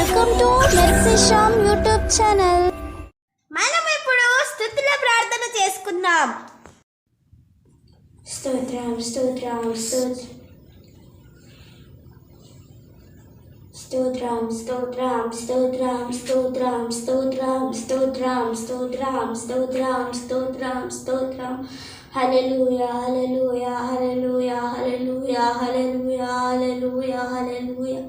Welcome to మెర్సిషామ్ YouTube channel మనం ఇప్పుడు స్థుతుల ప్రార్థన చేసుకుందాం. స్తోత్రం స్తోత్రం స్తోత్రం స్తోత్రం స్తోత్రం స్తోత్రం స్తోత్రం స్తోత్రం స్తోత్రం స్తోత్రం స్తోత్రం స్తోత్రం స్తోత్రం. హల్లెలూయా హల్లెలూయా హల్లెలూయా హల్లెలూయా హల్లెలూయా హల్లెలూయా హల్లెలూయా.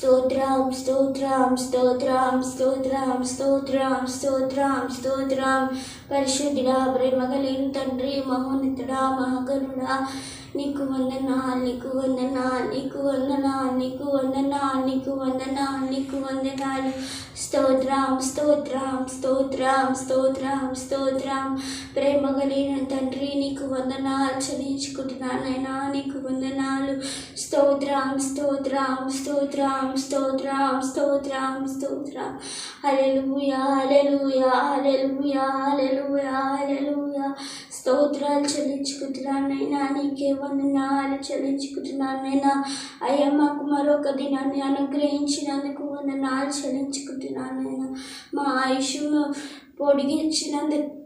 స్తోత్రం స్తోత్రం స్తోత్రం స్తోత్రం స్తోత్రం స్తోత్రం స్తోత్రం. పరిశుద్ధుడా ప్రేమ కలిగిన తండ్రి మహోన్నతుడా మహాగరుడా నీకు వందనా నీకు వందనా నీకు వందనా నీకు వందనా నీకు వందనా నీకు వందనాలు స్తోత్రం స్తోత్రం స్తోత్రం స్తోత్రం స్తోత్రం. ప్రేమ కలిగిన తండ్రి నీకు వందనాలు చెల్లించుకుంటున్నానైనా నీకు వందనాలు. స్తోత్రం స్తోత్రం స్తోత్రం స్తోత్రం స్తోత్రం స్తోత్రం. హల్లెలూయా హల్లెలూయా హల్లెలూయా హల్లెలూయా హల్లెలూయా. స్తోత్రాలు చెల్లించుకుంటున్నానైనా నీకే వందనాలు చెల్లించుకుంటున్నానైనా. అయ్యా మాకు మరొక దినాన్ని అనుగ్రహించినందుకు వందనాలు చెల్లించుకుంటున్నానైనా. మా ఆయుష్ను పొడిగించినందుకు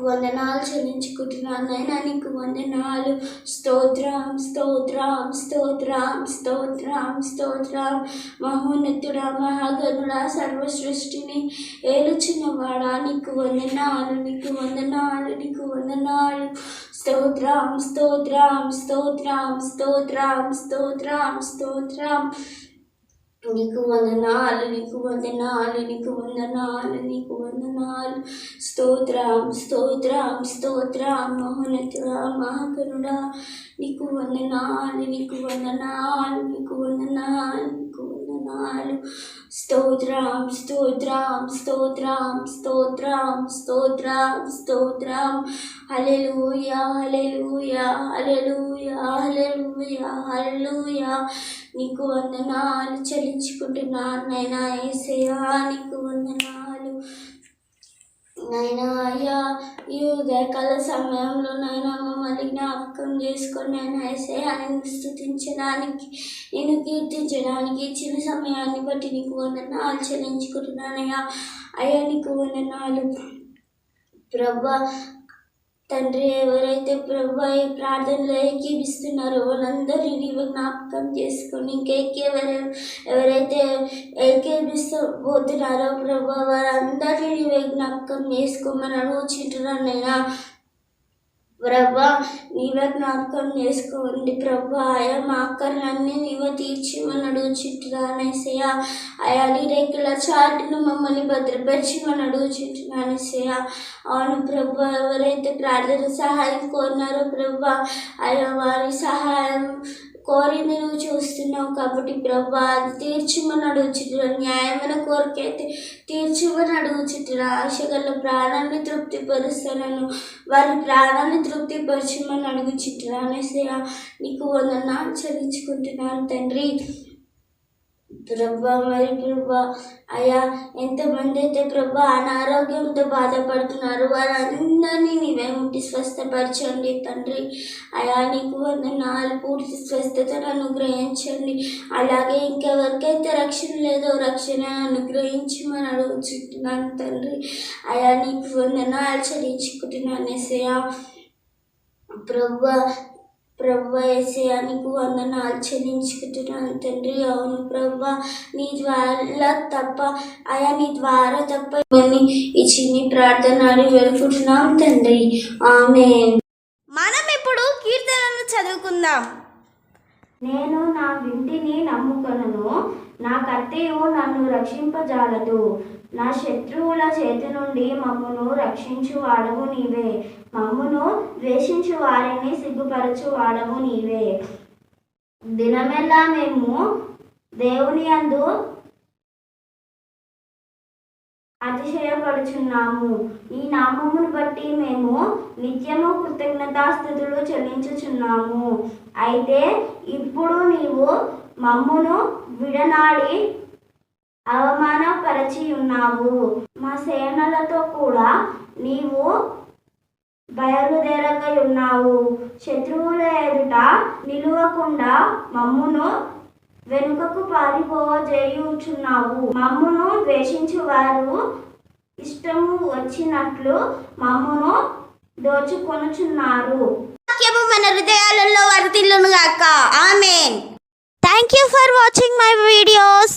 వందనాలు చెల్లించుకుంటున్నాను నైనా నీకు వందనాలు. స్తోత్రం స్తోత్రం స్తోత్రం స్తోత్రం స్తోత్రం. మహోన్నతుడా మహాగరుడా సర్వ సృష్టిని నీకు వందనాలు నీకు వందనాలు నీకు వందనాలు. స్తోత్రం స్తోత్రం స్తోత్రం స్తోత్రం స్తోత్రం స్తోత్రం. నీకు వందనాలు నీకు వందనాలు నీకు వందనాలు నీకు వందనాలు స్తోత్రం స్తోత్రం స్తోత్రం మహోన్నతుడా మహాకరుడా నీకు వందనాలు నీకు వందనాలు నీకు వందనాలు నీకు వందనాలు స్తోత్రం స్తోత్రం స్తోత్రం స్తోత్రం స్తోత్రం స్తోత్రం. Alleluia alleluia alleluia alleluia hallelujah. నీకు వందనాలు చెల్లించుకుంటున్నాను నైనా ఏసయా నీకు వందనాలు. నైనా అయ్యా ఈ ఉదయకాల సమయంలో నైనా మమ్మల్ని జ్ఞాపకం చేసుకొని నేను ఏసయ్యా ఆయన స్థుతించడానికి నేను కీర్తించడానికి ఇచ్చిన సమయాన్ని బట్టి నీకు వందనాలు చెల్లించుకుంటున్నానయ్యా. అయ్యా నీకు వందనాలు. ప్రభా తండ్రి ఎవరైతే ప్రభా ఈ ప్రార్థనలు ఏకీపిస్తున్నారో వాళ్ళందరినీ నీవు జ్ఞాపకం చేసుకొని ఇంకెవరు ఎవరైతే ఏకీపిస్తూ పోతున్నారో ప్రభా వారందరినీ నీవే జ్ఞాపకం చేసుకోమని అడుగుచుంటున్నాను నేను ప్రభా నీవే జ్ఞాపకం చేసుకోండి ప్రభా. ఆయా మా అక్కర్లన్నీ నీవే తీర్చిమని అడుగుచుంటున్నానేసయ్యా ఆయా నీ రేకుల చాటును మమ్మల్ని భద్రపరిచిమని అడుగుచుంటున్నానేసయ్యా అవును ప్రభా ఎవరైతే ప్రార్థన సహాయం కోరినారో ప్రభా ఆయా వారి సహాయం కోరింది నువ్వు చూస్తున్నావు కాబట్టి ప్రభా అది తీర్చుమని అడుగుచుట్టురా. న్యాయమైన కోరికైతే తీర్చమని అడుగుచుట్టురా. ఆశగల ప్రాణాన్ని తృప్తిపరుస్తానను వారి ప్రాణాన్ని తృప్తిపరచమని అడుగుచుట్టురా. అనేసి నీకు వందనాలు చెల్లించుకుంటున్నాను తండ్రి. ప్రభా మరి ప్రభా అయ్యా ఎంతమంది అయితే ప్రభా అనారోగ్యంతో బాధపడుతున్నారు వారందరినీ నీవే ముట్టి స్వస్థపరచండి తండ్రి. అయా నీకు వందనాలు పూర్తి స్వస్థతను అనుగ్రహించండి. అలాగే ఇంకెవరికైతే రక్షణ లేదో రక్షణ అనుగ్రహించమని అడుగుచుంటున్నాను తండ్రి. అయా నీకు వందనాలు చరించుకుంటున్నాను ఎసయా ప్రభా ప్రభా ఏసయ్యా నీకు వందనాలు చెల్లించుకుంటున్నాను. తండ్రి అవును ప్రభా నీ ద్వారా తప్ప అయా నీ ద్వారా తప్ప ఇవన్నీ ఈ చిన్ని ప్రార్థన అడిగి వేడుకుంటున్నాం తండ్రి. ఆమె మనం ఇప్పుడు కీర్తనలు చదువుకుందాం. నేను నా వింటిని నమ్ముకొనను. నా కత్తియు నన్ను రక్షింపజాలదు. నా శత్రువుల చేతి నుండి మమ్మును రక్షించు వాడవు నీవే. మమ్మును ద్వేషించు వారిని సిగ్గుపరచు వాడవు నీవే. దినమెల్లా మేము దేవుని అందు అతిశయపడుచున్నాము. ఈ నామమును బట్టి మేము నిత్యము కృతజ్ఞతాస్థుతులు చెల్లించుచున్నాము. అయితే ఇప్పుడు నీవు మమ్మును విడనాడి అవమానపరచి ఉన్నావు మా సేనలతో కూడా నీవు బయలుదేరకై ఉన్నావు శత్రువుల ఎదుట నిలువకుండా మమ్మును వెనుకకు పారిపోజేయుచున్నావు. మమ్మును ద్వేషించు వారు ఇష్టము వచ్చినట్లు మమ్మును దోచుకొనుచున్నారు. మన హృదయాలలో వర్తిల్లును గాక amen. Thank you for watching my videos